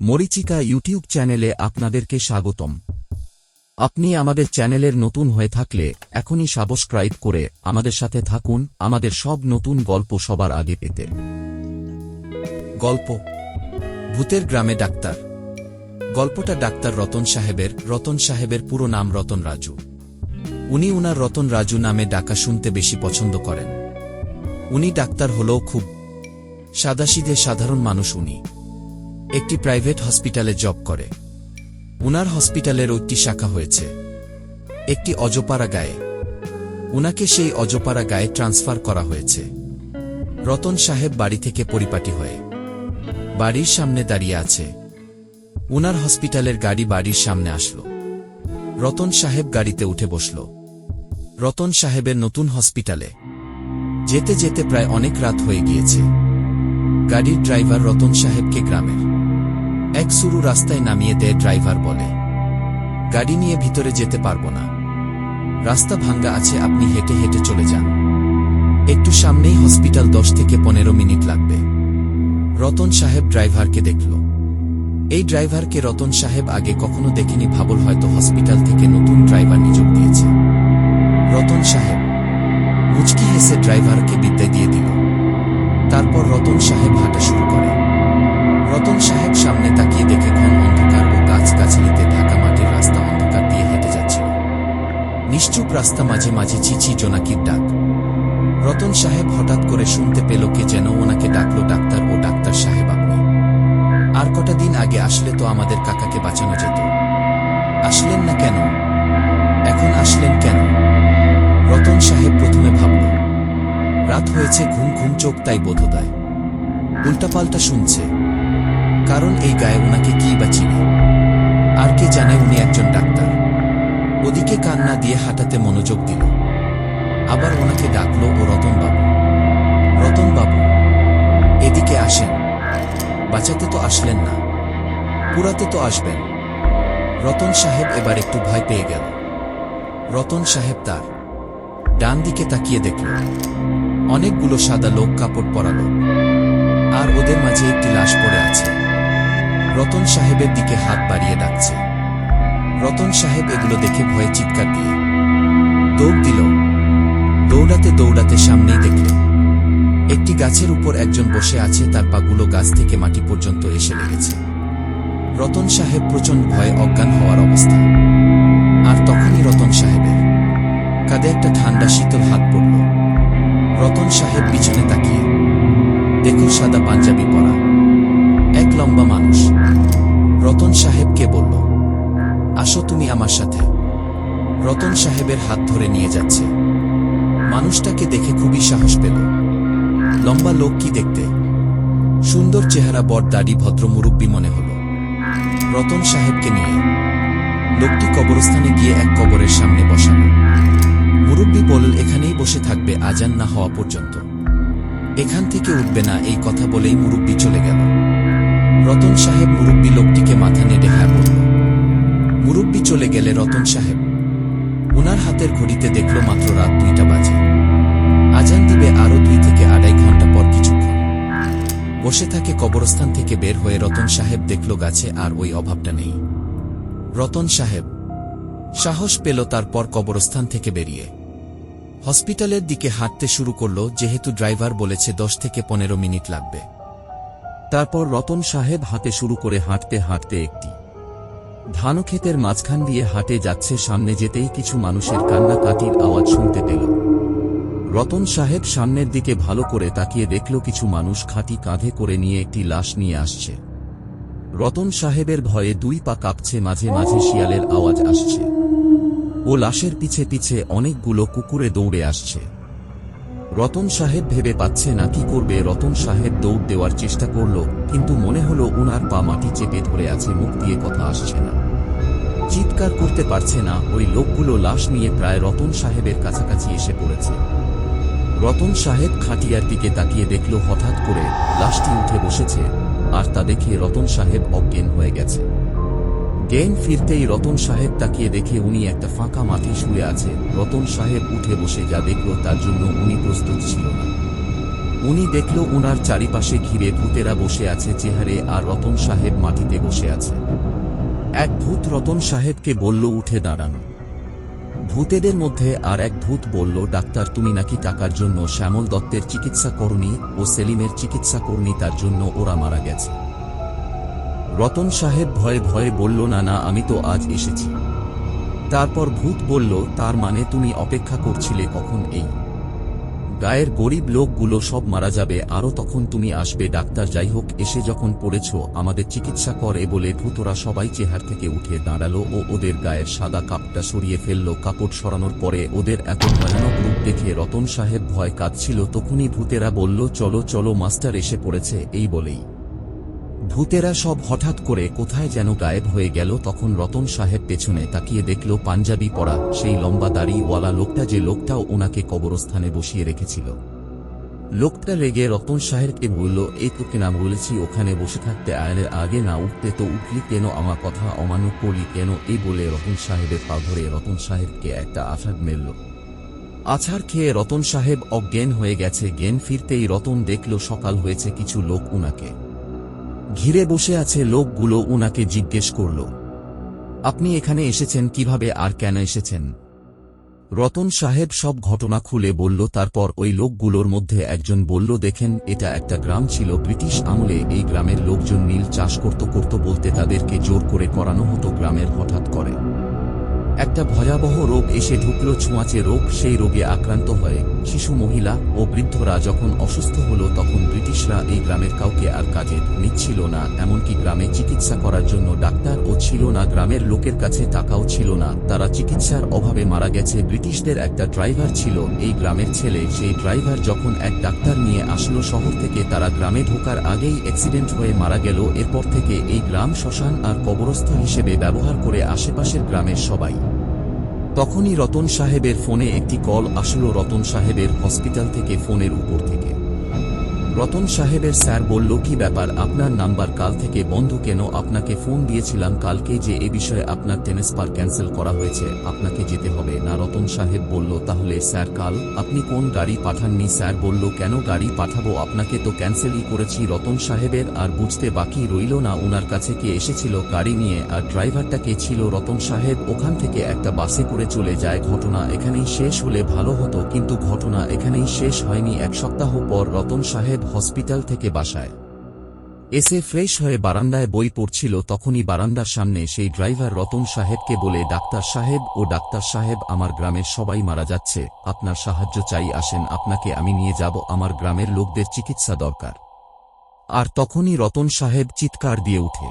মরিচিকা YouTube চ্যানেলে আপনাদেরকে স্বাগতম। আপনি আমাদের চ্যানেলের নতুন হয়ে থাকলে এখনই সাবস্ক্রাইব করে আমাদের সাথে থাকুন, আমাদের সব নতুন গল্প সবার আগে পেতে। গল্প। ভূতের গ্রামে ডাক্তার। গল্পটা ডাক্তার রতন সাহেবের রতন সাহেবের পুরো নাম রতন রাজু। উনি উনার রতন রাজু নামে ডাকা শুনতে বেশি পছন্দ করেন। উনি ডাক্তার হলেও খুব সাদাসিধে সাধারণ মানুষ উনি। একটি প্রাইভেট হসপিটালে জব করে। উনার হসপিটালের একটি শাখা হয়েছে। একটি অজপাড়া গায়ে। উনাকে সেই অজপাড়া গায়ে ট্রান্সফার করা হয়েছে। রতন সাহেব বাড়ি থেকে পরিপাটি হয়ে। বাড়ির সামনে দাঁড়িয়ে আছে। উনার হসপিটালের গাড়ি বাড়ির সামনে আসলো। রতন সাহেব গাড়িতে উঠে বসল। রতন সাহেবের নতুন হসপিটালে। যেতে যেতে প্রায় অনেক রাত হয়ে গিয়েছে। গাড়ির ড্রাইভার রতন সাহেবকে গ্রামের। এক শুরু রাস্তায় নামিয়ে দেয় ড্রাইভার বলে। গাড়ি নিয়ে ভিতরে যেতে পারব না। রাস্তা ভাঙ্গা আছে, আপনি হেঁটে হেঁটে চলে যান। একটু সামনেই হসপিটাল দশ থেকে পনেরো মিনিট লাগবে। রতন সাহেব ড্রাইভারকে দেখল। এই ড্রাইভারকে রতন সাহেব আগে কখনো দেখেনি ভাবল হয়তো হসপিটাল থেকে নতুন ড্রাইভার নিযোগ দিয়েছে। রতন সাহেব মুচকি হেসে ড্রাইভারকে বিদ্যায় দিয়ে দিল। তারপর রতন সাহেব হাঁটা শুরু করে। রতন সাহেব সামনে তাকিয়ে দেখে ঘন অন্ধকার ও গাছগাছালিতে ঢাকা মাটির রাস্তা অন্ধকার দিয়ে হেঁটে যাচ্ছিল। নিশ্চুপ রাস্তা মাঝে মাঝে চিচি জোনাকির ডাক। রতন সাহেব হঠাৎ করে শুনতে পেল কে যেন ওনাকে ডাকলো ডাক্তার ও ডাক্তার সাহেব আপনি। আর কটা দিন আগে আসলে তো আমাদের কাকাকে বাঁচানো যেত। আসলেন না কেন? এখন আসলেন কেন? রতন সাহেব প্রথমে ভাবল, রাত হয়েছে, ঘুম ঘুম চোখ তাই বোধোদয়। উল্টাপাল্টা শুনছে। কারণ এই গায়ে ওনাকে কি বা চিনে? আর কে জানে উনি একজন ডাক্তার? ওদিকে কান্না দিয়ে হাঁটাতে মনোযোগ দিল। আবার ওনাকে ডাকলো ও রতন বাবু রতন বাবু এদিকে আসেন। বাঁচাতে তো আসলেন না। পুরাতে তো আসবেন। রতন সাহেব এবার একটু ভয় পেয়ে গেল। রতন সাহেব তার। ডান দিকে তাকিয়ে দেখল। অনেকগুলো সাদা লোক কাপড় পরালো। আর ওদের মাঝে একটি লাশ পড়ে আছে। রতন সাহেবের দিকে হাত বাড়িয়ে ডাকছে। রতন সাহেব এগুলো দেখে ভয়ে চিৎকার দিয়ে দৌড় দিল। দৌড়াতে দৌড়াতে সামনেই দেখল একটি গাছের উপর একজন বসে আছে, তার পাগুলো গাছ থেকে মাটি পর্যন্ত এসে লেগেছে। রতন সাহেব প্রচণ্ড ভয়ে অজ্ঞান হওয়ার অবস্থা। আর তখনই রতন সাহেবের কাঁধে একটা ঠান্ডা শীতল হাত পড়ল। রতন সাহেব পিছনে তাকিয়ে, দেখুন সাদা পাঞ্জাবি পরা। লম্বা মানুষ। রতন সাহেবকে বলল, আসো তুমি আমার সাথে। রতন সাহেবের হাত ধরে নিয়ে যাচ্ছে। মানুষটাকে দেখে খুবই সাহস পেল। লম্বা লোক কি দেখতে সুন্দর চেহারা বর দাড়ি ভদ্র মুরব্বী মনে হল। রতন সাহেবকে নিয়ে লোকটি কবরস্থানে গিয়ে এক কবরের সামনে বসানো মুরব্বী বলল, এখানেই বসে থাকবে, আজান না হওয়া পর্যন্ত। এখান থেকে উঠবে না, এই কথা বলেই মুরব্বী চলে গেল। রতন সাহেব মুরব্বী লোকটিকে মাথা নেড়ে হ্যাঁ বলল। মুরব্বী চলে গেলে রতন সাহেব উনার হাতের ঘড়িতে দেখল মাত্র রাত দুইটা বাজে। আজান দিবে আরও দুই থেকে আড়াই ঘণ্টা পর কিছুক্ষণ। বসে থাকে কবরস্থান থেকে বের হয়ে রতন সাহেব দেখল গাছে আর ওই অভাবটা নেই। রতন সাহেব সাহস পেল তারপর কবরস্থান থেকে বেরিয়ে। হসপিটালের দিকে হাঁটতে শুরু করল, যেহেতু ড্রাইভার বলেছে দশ থেকে পনেরো মিনিট লাগবে। তারপর রতন সাহেব হাতে শুরু করে হাঁটতে হাঁটতে একটি ধানক্ষেতের মাঝখান দিয়ে হাঁটে যাচ্ছে সামনে যেতেই কিছু মানুষের কান্না কান্নাকাটির আওয়াজ শুনতে পেল। রতন সাহেব সামনের দিকে ভালো করে তাকিয়ে দেখল কিছু মানুষ খাঁটি কাঁধে করে নিয়ে একটি লাশ নিয়ে আসছে। রতন সাহেবের ভয়ে দুই পা কাঁপছে, মাঝে মাঝে শিয়ালের আওয়াজ আসছে। ও লাশের পিছে পিছে অনেকগুলো কুকুরে দৌড়ে আসছে। রতন সাহেব ভেবে পাচ্ছে না কি করবে। রতন সাহেব দৌড় দেওয়ার চেষ্টা করল, কিন্তু মনে হলো উনার পা মাটি চেপে ধরে আছে, মুখ দিয়ে কথা আসছে না। চিৎকার করতে পারছে না, ওই লোকগুলো লাশ নিয়ে প্রায় রতন সাহেবের কাছাকাছি এসে পড়েছে। রতন সাহেব খাটিয়ার দিকে তাকিয়ে দেখল, হঠাৎ করে লাশটি উঠে বসেছে, আর তা দেখে রতন সাহেব অজ্ঞান হয়ে গেছে। জ্ঞান ফিরতেই রতন সাহেব তাকিয়ে দেখে উনি একটা ফাঁকা মাঠে শুয়ে আছে। রতন সাহেব উঠে বসে যা দেখল তার জন্য উনি প্রস্তুত ছিল না। উনি দেখল ওনার চারিপাশে ঘিরে ভূতেরা বসে আছে চেহারে আর রতন সাহেব মাটিতে বসে আছে। এক ভূত রতন সাহেবকে বলল, উঠে দাঁড়ানো। ভূতেদের মধ্যে আর এক ভূত বলল, ডাক্তার, তুমি নাকি টাকার জন্য শ্যামল দত্তের চিকিৎসা করনি ও সেলিমের চিকিৎসা করনি, তার জন্য ওরা মারা গেছে। রতন সাহেব ভয়ে ভয়ে বলল, না না, আমি তো আজ এসেছি। তারপর ভূত বলল, তার মানে তুমি অপেক্ষা করছিলে কখন এই? গায়ের গরিব লোকগুলো সব মারা যাবে, আরও তখন তুমি আসবে, ডাক্তার যাই হোক, এসে যখন পড়েছ, আমাদের চিকিৎসা করে বলে ভূতরা সবাই চেহার থেকে উঠে দাঁড়াল ও ওদের গায়ের সাদা কাপটা সরিয়ে ফেলল। কাপড় সরানোর পরে ওদের এত ভয়ানক রূপ দেখে রতন সাহেব ভয় কাঁদছিল, তখনই ভূতেরা বলল, চলো চলো, মাস্টার এসে পড়েছে, এই বলেই। ভূতেরা সব হঠাৎ করে কোথায় যেন গায়েব হয়ে গেল, তখন রতন সাহেব পেছনে তাকিয়ে দেখল পাঞ্জাবি পরা সেই লম্বা দাড়িওয়ালা লোকটা যে লোকটাও ওনাকে কবরস্থানে বসিয়ে রেখেছিল। লোকটা রেগে রতন সাহেবকে বলল এই তোকে না বলেছি ওখানে বসে থাকতে আয়নের আগে না উঠতে তো উঠলি কেন আমার কথা অমান্য করলি কেন? এই বলে রতন সাহেবের পা ধরে রতন সাহেবকে একটা আঘাত মেলল আছাড় খেয়ে রতন সাহেব অজ্ঞান হয়ে গেছে, জ্ঞান ফিরতেই রতন দেখল সকাল হয়েছে কিছু লোক উনাকে। ঘিরে বসে আছে লোকগুলো উনাকে জিজ্ঞেস করল, আপনি এখানে এসেছেন কীভাবে আর কেন এসেছেন? রতন সাহেব সব ঘটনা খুলে বলল, তারপর ওই লোকগুলোর মধ্যে একজন বলল, দেখেন, এটা একটা গ্রাম ছিল, ব্রিটিশ আমলে এই গ্রামের লোকজন নীল চাষ করত করত বলতে তাদেরকে জোর করে করানো হতো, গ্রামের হঠাৎ করে। একটা ভয়াবহ রোগ এসে ঢুকল, ছোঁয়াচে রোগ, সেই রোগে আক্রান্ত হয়ে। শিশু, মহিলা ও বৃদ্ধরা যখন অসুস্থ হল, তখন ব্রিটিশরা এই গ্রামের কাউকে আর কাজে নিচ্ছিল না। এমনকি গ্রামে চিকিৎসা করার জন্য ডাক্তার ও ছিল না, গ্রামের লোকের কাছে টাকাও ছিল না। তারা চিকিৎসার অভাবে মারা গেছে। ব্রিটিশদের একটা ড্রাইভার ছিল। এই গ্রামের ছেলে, সেই ড্রাইভার যখন এক ডাক্তার নিয়ে আসলো শহর থেকে, তারা গ্রামে ঢোকার আগেই অ্যাক্সিডেন্ট হয়ে মারা গেল। এরপর থেকে এই গ্রাম শ্মশান আর কবরস্থ হিসেবে ব্যবহার করে আশেপাশের গ্রামের সবাই তখনই রতন সাহেবের ফোনে একটি কল আসলো রতন সাহেবের হসপিটাল থেকে ফোনের উপর থেকে। রতন সাহেবের স্যার বলল, কি ব্যাপার? আপনার নাম্বার কাল থেকে বন্ধ কেন? আপনাকে ফোন দিয়েছিলাম কালকে যে এ বিষয়ে আপনার ট্রান্সফার ক্যান্সেল করা হয়েছে। আপনাকে যেতে হবে। না, রতন সাহেব বলল, তাহলে স্যার, কাল আপনি কোন গাড়ি পাঠাননি? স্যার বলল, কেন গাড়ি পাঠাবো? আপনাকে তো ক্যান্সেলই করেছি রতন সাহেবের, আর বুঝতে বাকি রইল না ওনার কাছে কে এসেছিল, গাড়ি নিয়ে, আর ড্রাইভারটা কে ছিল? রতন সাহেব ওখান থেকে একটা বাসে করে চলে যায়। ঘটনা এখানেই শেষ হলে ভালো হতো, কিন্তু ঘটনা এখানেই শেষ হয়নি। এক সপ্তাহ পর রতন সাহেব হসপিটাল থেকে বাসায়। এসে ফ্রেশ হয়ে বারান্দায় বই পড়ছিল, তখনই বারান্দার সামনে সেই ড্রাইভার রতন সাহেবকে বলে, ডাক্তার সাহেব, ও ডাক্তার সাহেব, আমার গ্রামের সবাই মারা যাচ্ছে। আপনার সাহায্য চাই, আসেন, আপনাকে আমি নিয়ে যাব, আমার গ্রামের লোকদের চিকিৎসা দরকার। আর তখনই রতন সাহেব চিৎকার দিয়ে উঠে।